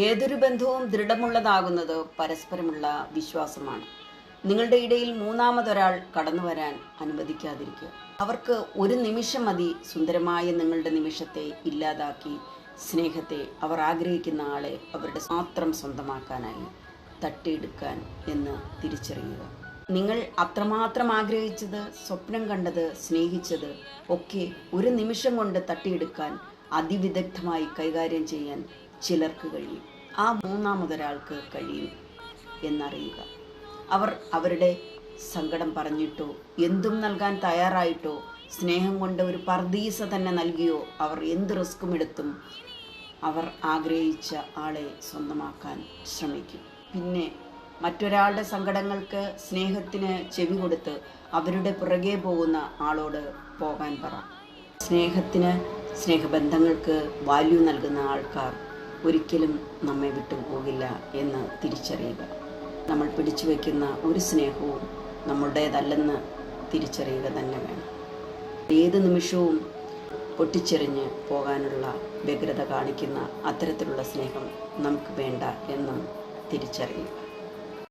ഏതൊരു ബന്ധവും ദൃഢമുള്ളതാകുന്നത് പരസ്പരമുള്ള വിശ്വാസമാണ്. നിങ്ങളുടെ ഇടയിൽ മൂന്നാമതൊരാൾ കടന്നു വരാൻ അനുവദിക്കാതിരിക്കുക. അവർക്ക് ഒരു നിമിഷം മതി സുന്ദരമായ നിങ്ങളുടെ നിമിഷത്തെ ഇല്ലാതാക്കി സ്നേഹത്തെ അവർ ആഗ്രഹിക്കുന്ന ആളെ അവരുടെ മാത്രം സ്വന്തമാക്കാനായി തട്ടിയെടുക്കാൻ എന്ന് തിരിച്ചറിയുക. നിങ്ങൾ അത്രമാത്രം ആഗ്രഹിച്ചത് സ്വപ്നം കണ്ടത് സ്നേഹിച്ചത് ഒക്കെ ഒരു നിമിഷം കൊണ്ട് തട്ടിയെടുക്കാൻ അതിവിദഗ്ധമായി കൈകാര്യം ചെയ്യാൻ ചിലർക്ക് കഴിയും. ആ മൂന്നാമതൊരാൾക്ക് കഴിയും എന്നറിയുക. അവർ അവരുടെ സങ്കടം പറഞ്ഞിട്ടോ എന്തും നൽകാൻ തയ്യാറായിട്ടോ സ്നേഹം കൊണ്ട് ഒരു പർദീസ തന്നെ നൽകിയോ അവർ എന്ത് റിസ്ക്കും എടുത്തും അവർ ആഗ്രഹിച്ച ആളെ സ്വന്തമാക്കാൻ ശ്രമിക്കും. പിന്നെ മറ്റൊരാളുടെ സങ്കടങ്ങൾക്ക് സ്നേഹത്തിന് ചെവി കൊടുത്ത് അവരുടെ പുറകെ പോകുന്ന ആളോട് പോകാൻ പറ. സ്നേഹത്തിന് സ്നേഹബന്ധങ്ങൾക്ക് വാല്യൂ നൽകുന്ന ആൾക്കാർ ഒരിക്കലും നമ്മെ വിട്ടു പോകില്ല എന്ന് തിരിച്ചറിയുക. നമ്മൾ പിടിച്ചു വയ്ക്കുന്ന ഒരു സ്നേഹവും നമ്മുടേതല്ലെന്ന് തിരിച്ചറിയുക തന്നെ വേണം. ഏത് നിമിഷവും പൊട്ടിച്ചെറിഞ്ഞ് പോകാനുള്ള വ്യഗ്രത കാണിക്കുന്ന അത്തരത്തിലുള്ള സ്നേഹം നമുക്ക് വേണ്ട എന്നും തിരിച്ചറിയുക.